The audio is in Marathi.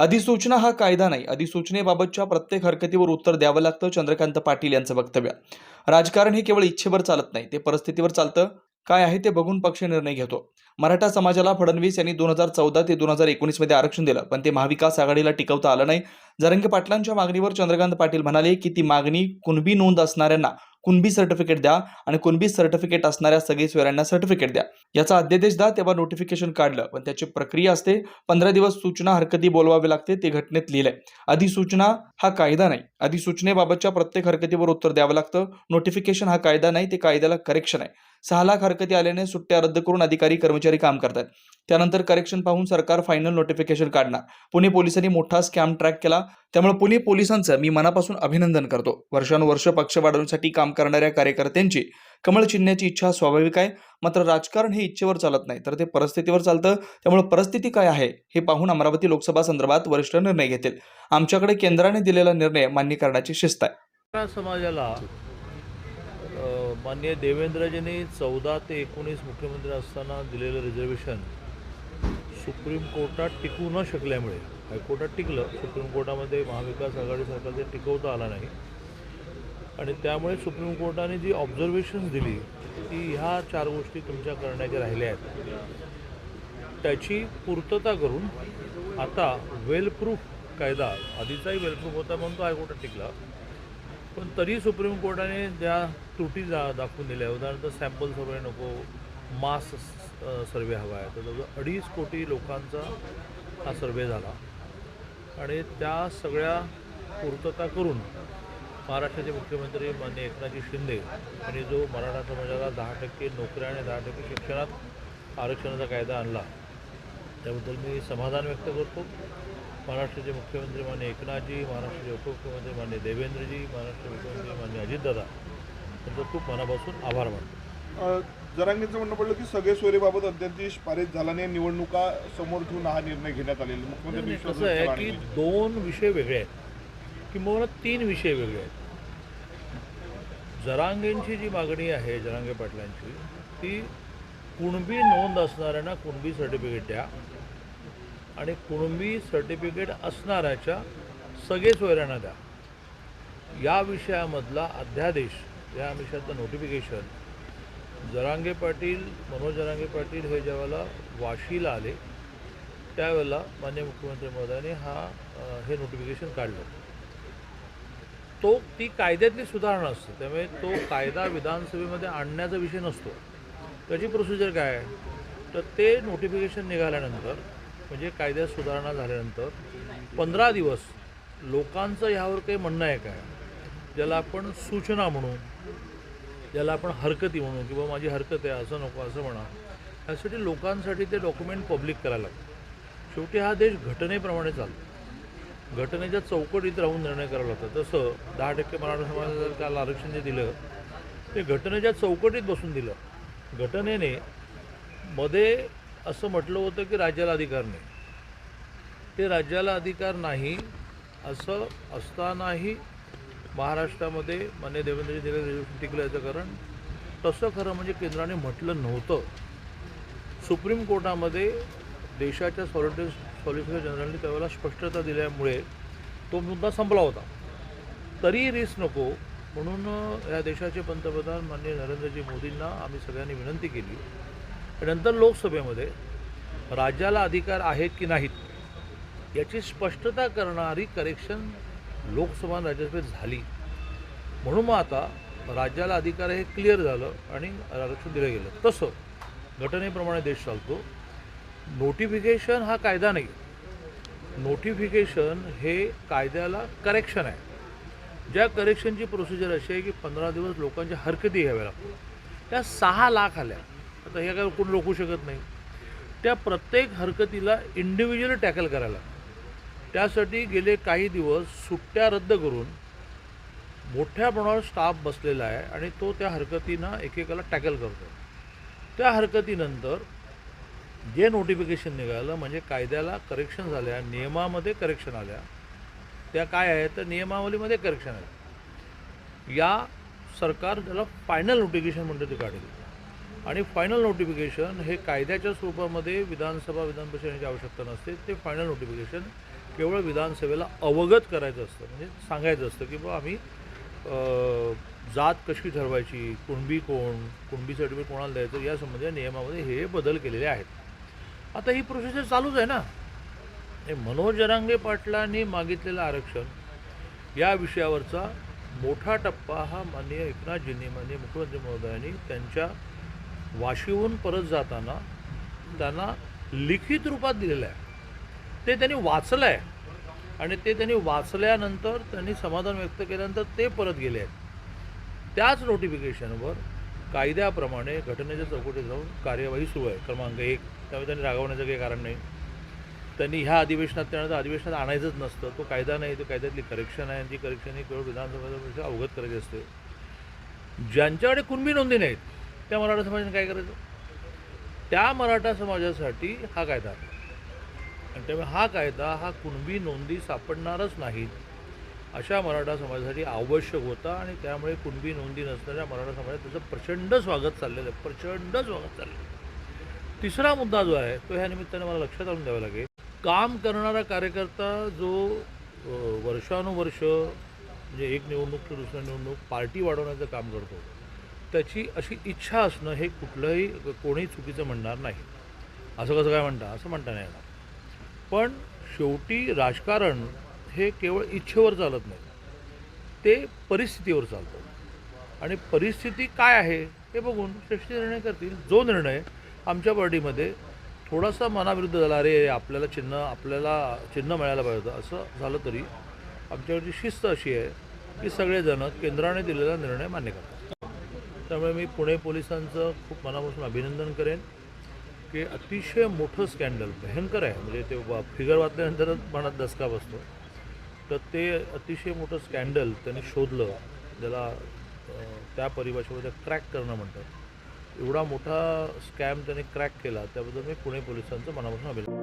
अधिसूचना हा कायदा नाही. अधिसूचनेबाबतच्या प्रत्येक हरकतीवर उत्तर द्यावं लागतं चंद्रकांत पाटील यांचं वक्तव्य. राजकारण हे केवळ इच्छेवर चालत नाही ते परिस्थितीवर चालतं. काय आहे ते बघून पक्ष निर्णय घेतो. मराठा समाजाला फडणवीस यांनी दोन हजार चौदा ते दोन हजार एकोणीसमध्ये आरक्षण दिलं पण ते महाविकास आघाडीला टिकवता आलं नाही. जरंगे पाटलांच्या मागणीवर चंद्रकांत पाटील म्हणाले की ती मागणी कुणबी नोंद असणाऱ्यांना कुणबी सर्टिफिकेट द्या आणि कुणबी सर्टिफिकेट असणाऱ्या सगळे स्वेरांना सर्टिफिकेट द्या. याचा अध्यादेश द्या तेव्हा नोटिफिकेशन काढलं. पण त्याची प्रक्रिया असते पंधरा दिवस सूचना हरकती बोलवावी लागते ते घटनेत लिहिलंय. अधिसूचना हा कायदा नाही. अधिसूचनेबाबतच्या प्रत्येक हरकतीवर उत्तर द्यावं लागतं. नोटिफिकेशन हा कायदा नाही ते कायद्याला करेक्शन आहे. सहा लाख हरकती आल्याने सुट्ट्या रद्द करून अधिकारी कर्मचारी काम करतात त्यानंतर करेक्शन पाहून सरकार फायनल नोटिफिकेशन काढणार. पुणे पोलिसांनी मोठा स्कॅम ट्रॅक केला. त्यामुळे पुणे पोलिसांचं मी मनापासून अभिनंदन करतो. वर्षानुवर्ष पक्ष वाढवण्यासाठी काम करणाऱ्या कार्यकर्त्यांची कमळ चिन्ह्याची इच्छा स्वाभाविक आहे. मात्र राजकारण हे इच्छेवर चालत नाही. तर ते परिस्थितीवर चालतं. त्यामुळे परिस्थिती काय आहे हे पाहून अमरावती लोकसभा संदर्भात वरिष्ठ निर्णय घेतील. आमच्याकडे केंद्राने दिलेला निर्णय मान्य करण्याची शिस्त आहे. समाजाला मान्य माननीय देवेंद्रजींनी चौदा ते एकोणीस मुख्यमंत्री असताना दिलेलं रिझर्वेशन सुप्रीम कोर्टात टिकू न शकल्यामुळे हायकोर्टात टिकलं सुप्रीम कोर्टामध्ये महाविकास आघाडी सरकार ते टिकवता आला नाही. आणि त्यामुळे सुप्रीम कोर्टाने जी ऑब्झर्वेशन्स दिली की ह्या चार गोष्टी तुमच्या करण्याच्या राहिल्या आहेत. त्याची पूर्तता करून आता वेलप्रूफ कायदा आधीचाही वेलप्रूफ होता म्हणून तो हायकोर्टात टिकला. पण तरी सुप्रीम कोर्टाने ज्या त्रुटी जा दाखवून दिल्या उदाहरणार्थ सॅम्पल सर्वे नको मास सर्वे हवा आहे. तर जवळजवळ अडीच कोटी लोकांचा हा सर्वे झाला. आणि त्या सगळ्या पूर्तता करून महाराष्ट्राचे मुख्यमंत्री माननीय एकनाथजी शिंदे यांनी जो मराठा समाजाला दहा टक्के नोकऱ्या आणि दहा टक्के शिक्षणात आरक्षणाचा कायदा आणला त्याबद्दल मी समाधान व्यक्त करतो. महाराष्ट्राचे मुख्यमंत्री मान्य एकनाथजी महाराष्ट्राचे उपमुख्यमंत्री मान्य देवेंद्रजी महाराष्ट्राचे मुख्यमंत्री मान्य अजितदादा त्यांचं खूप मनापासून आभार मानतो. जरांगेंचं म्हणणं पडलं की सगळे सोयरेबाबत अध्यादेश पारित झाला नाही निवडणुका समोर ठेवून हा निर्णय घेण्यात आलेला मुख्यमंत्री कसं आहे की. दोन विषय वेगळे आहेत. किंवा तीन विषय वेगळे आहेत. जरांगेंची जी मागणी आहे जरांगे पाटलांची ती कुणबी नोंद असणाऱ्यांना कुणबी सर्टिफिकेट द्या आणि कुणबी सर्टिफिकेट असणाऱ्याच्या सगळे सोयऱ्यांना द्या. या विषयामधला अध्यादेश या विषयाचं नोटिफिकेशन जरांगे पाटील मनोज जरांगे पाटील हे ज्यावेळेला वाशीला आले त्यावेळेला मान्य मुख्यमंत्री महोदयाने हा हे नोटिफिकेशन काढलं. तो ती कायद्यातली सुधारणा असते. त्यामुळे तो कायदा विधानसभेमध्ये आणण्याचा विषय नसतो. त्याची प्रोसिजर काय आहे? तर ते नोटिफिकेशन निघाल्यानंतर म्हणजे कायद्यात सुधारणा झाल्यानंतर पंधरा दिवस लोकांचं ह्यावर काही म्हणणं आहे काय? ज्याला आपण सूचना म्हणू ज्याला आपण हरकती म्हणू किंवा माझी हरकत आहे असं नको असं म्हणा. यासाठी लोकांसाठी ते डॉक्युमेंट पब्लिक करायला लागतं. शेवटी हा देश घटनेप्रमाणे चालतो. घटनेच्या चौकटीत राहून निर्णय करावा लागतो. तसं दहा टक्के मराठा समाजाला जर काल आरक्षण जे दिलं ते घटनेच्या चौकटीत बसून दिलं. घटनेने मध्ये असं म्हटलं होतं की राज्याला अधिकार नाही. ते राज्याला अधिकार नाही असं असतानाही महाराष्ट्रामध्ये मान्य देवेंद्रजी दिलेलं टिकलं याचं कारण. तसं खरं म्हणजे केंद्राने म्हटलं नव्हतं. सुप्रीम कोर्टामध्ये देशाच्या सॉलिटर सॉलिसिटर जनरलने त्यावेळेला स्पष्टता दिल्यामुळे तो मुद्दा संपला होता. तरी रिस्क नको म्हणून या देशाचे पंतप्रधान माननीय नरेंद्रजी मोदींना आम्ही सगळ्यांनी विनंती केली. नंतर लोकसभेमध्ये राज्याला अधिकार आहेत की नाहीत याची स्पष्टता करणारी करेक्शन लोकसभा राज्यसभेत झाली. म्हणून मग आता राज्याला अधिकार हे क्लिअर झालं आणि आरक्षण दिलं गेलं. तसं घटनेप्रमाणे देश चालतो. नोटिफिकेशन हा कायदा नाही. नोटिफिकेशन हे कायद्याला करेक्शन आहे. ज्या करेक्शनची प्रोसिजर अशी आहे की पंधरा दिवस लोकांच्या हरकती घ्याव्या लागतात. त्या सहा लाख आल्या. आता हे काय कोण रोखू शकत नाही? त्या प्रत्येक हरकतीला इंडिव्हिज्युअली टॅकल करायला त्यासाठी गेले काही दिवस सुट्ट्या रद्द करून मोठ्या प्रमाणावर स्टाफ बसलेला आहे आणि तो त्या हरकतीनं एकेकाला टॅकल करतो त्या हरकतीनंतर जे नोटिफिकेशन निघालं म्हणजे कायद्याला करेक्शन झाल्या नियमामध्ये करेक्शन आल्या त्या काय आहेत? तर नियमावलीमध्ये करेक्शन आहे या सरकार त्याला फायनल नोटिफिकेशन म्हणतो ते काढेल. आणि फायनल नोटिफिकेशन हे कायद्याच्या स्वरूपामध्ये विधानसभा विधान परिषद आवश्यकता नसते. ते फायनल नोटिफिकेशन केवळ विधानसभेला अवगत करायचं असतं. म्हणजे सांगायचं असतं की बाबा आम्ही जात कशी ठरवायची? कुणबी कोण? कुणबी सर्टिफिकेट कोणाला द्यायचं? या संबंधी नियमामध्ये हे बदल केलेले आहेत. आता ही प्रोसिजर चालूच आहे ना? हे मनोज जरांगे पाटलांनी मागितलेलं आरक्षण या विषयावरचा मोठा टप्पा हा माननीय एकनाथजींनी माननीय मुख्यमंत्री महोदयांनी त्यांच्या वाशीहून परत जाताना त्यांना लिखित रूपात दिलेलं आहे. ते त्यांनी वाचलं आहे आणि ते त्यांनी वाचल्यानंतर त्यांनी समाधान व्यक्त केल्यानंतर ते परत गेले आहेत. त्याच नोटिफिकेशनवर कायद्याप्रमाणे घटनेच्या चौकटीत जाऊन कार्यवाही सुरू आहे. क्रमांक एक. त्यामुळे त्यांनी रागवण्याचं काही कारण नाही. त्यांनी ह्या अधिवेशनात त्यानंतर अधिवेशनात आणायचंच नसतं. तो कायदा नाही तो कायद्यातली करेक्शन आहे आणि ती करेक्शन ही केवळ विधानसभेच्या अवगत करायची असते. ज्यांच्याकडे कुणबी नोंदी नाहीत त्या मराठा समाजाने काय करायचं? त्या मराठा समाजासाठी हा कायदा आहे. आणि त्यामुळे हा कायदा हा कुणबी नोंदी सापडणारच नाहीत अशा मराठा समाजासाठी आवश्यक होता आणि त्यामुळे कुणबी नोंदी नसणाऱ्या मराठा समाजात त्याचं प्रचंड स्वागत चाललेलं आहे प्रचंड स्वागत चाललेलं आहे. तिसरा मुद्दा जो आहे तो ह्या निमित्ताने मला लक्षात आणून द्यावा लागेल. काम करणारा कार्यकर्ता जो वर्षानुवर्ष म्हणजे एक निवडणूक तर दुसऱ्या निवडणूक पार्टी वाढवण्याचं काम करतो त्याची अशी इच्छा असणं हे कुठलंही कोणी चुकीचं म्हणणार नाही. असं कसं काय म्हणता? असं म्हणता नाही येणार. पण शेवटी राजकारण हे केवळ इच्छेवर चालत नाही. ते परिस्थितीवर चालतं. आणि परिस्थिती काय आहे हे बघून श्रेष्ठी निर्णय करतील. जो निर्णय आमच्या पार्टीमध्ये थोडासा मनाविरुद्ध झाला अरे आपल्याला चिन्ह आपल्याला चिन्ह मिळायला पाहिजे होतं असं झालं तरी आमच्याकडची शिस्त अशी आहे की सगळेजण केंद्राने दिलेला निर्णय मान्य करतात. त्यामुळे मी पुणे पोलिसांचं खूप मनापासून अभिनंदन करेन. की अतिशय मोठं स्कॅन्डल भयंकर आहे. म्हणजे ते फिगर वाचल्यानंतरच मनात दसका बसतो. तर ते अतिशय मोठं स्कॅन्डल त्यांनी शोधलं ज्याला त्या परिभाषेमध्ये क्रॅक करणं म्हणतात. एवढा मोठा स्कॅम त्यांनी क्रॅक केला त्याबद्दल मी पुणे पोलिसांचं मनापासून अभिनंदन.